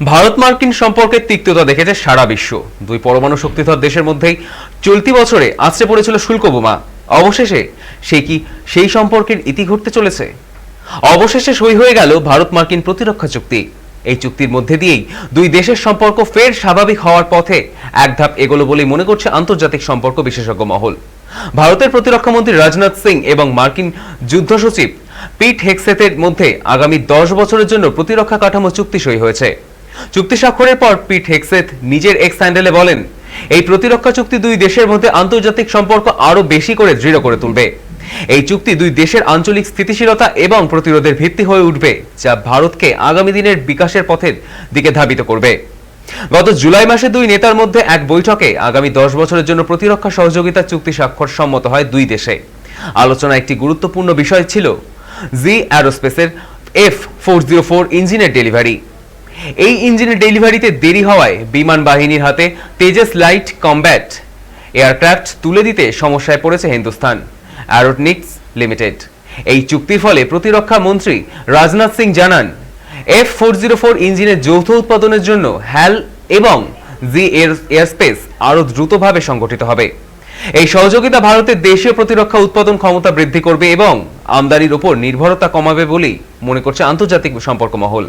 ভারত মার্কিন সম্পর্কের তিক্ততা দেখেছে সারা বিশ্ব। দুই পরমাণু শক্তিধর দেশের মধ্যেই চলতি বছরে আছড়ে পড়েছিল শুল্ক বোমা। অবশেষে সে কি সেই সম্পর্কের ইতি ঘটতে চলেছে? অবশেষে সই হয়ে গেল ভারত মার্কিন প্রতিরক্ষা চুক্তি। এই চুক্তির মধ্যে দিয়েই দুই দেশের সম্পর্ক ফের স্বাভাবিক হওয়ার পথে এক ধাপ এগোলো বলেই মনে করছে আন্তর্জাতিক সম্পর্ক বিশেষজ্ঞ মহল। ভারতের প্রতিরক্ষা মন্ত্রী রাজনাথ সিং এবং মার্কিন যুদ্ধ সচিব পিট হেক্সেতের মধ্যে আগামী দশ বছরের জন্য প্রতিরক্ষা কাঠামো চুক্তি সই হয়েছে। চুক্তি স্বাক্ষরের পর পিট হেক্সেথ নিজের এক্স হ্যান্ডেলে বলেন, এই প্রতিরক্ষা চুক্তি দুই দেশের মধ্যে আন্তর্জাতিক সম্পর্ক আরও বেশি করে দৃঢ় করে তুলবে। এই চুক্তি দুই দেশের আঞ্চলিক স্থিতিশীলতা এবং প্রতিরোধের ভিত্তি হয়ে উঠবে, যা ভারতকে আগামী দিনের বিকাশের পথের দিকে ধাবিত করবে। গত জুলাই মাসে দুই নেতার মধ্যে এক বৈঠকে আগামী দশ বছরের জন্য প্রতিরক্ষা সহযোগিতা চুক্তি স্বাক্ষর সম্মত হয় দুই দেশে। আলোচনা একটি গুরুত্বপূর্ণ বিষয় ছিল, জি অ্যারোস্পেসের এফ ফোর জিরো ফোর ইঞ্জিনের ডেলিভারি। এই ইঞ্জিনের ডেলিভারিতে দেরি হওয়ায় বিমান বাহিনীর হাতে তেজস লাইট কমব্যাট এয়ারক্রাফট তুলে দিতে সমস্যায় পড়েছে হিন্দুস্তান অ্যারোটনিক্স লিমিটেড। এই চুক্তির ফলে প্রতিরক্ষা মন্ত্রী রাজনাথ সিং জানান, এফ ফোর জিরো ফোর ইঞ্জিনের যৌথ উৎপাদনের জন্য হ্যাল এবং জি এয়ার এয়ারস্পেস আরও দ্রুতভাবে সংগঠিত হবে। এই সহযোগিতা ভারতের দেশীয় প্রতিরক্ষা উৎপাদন ক্ষমতা বৃদ্ধি করবে এবং আমদানির উপর নির্ভরতা কমাবে বলেই মনে করছে আন্তর্জাতিক সম্পর্ক মহল।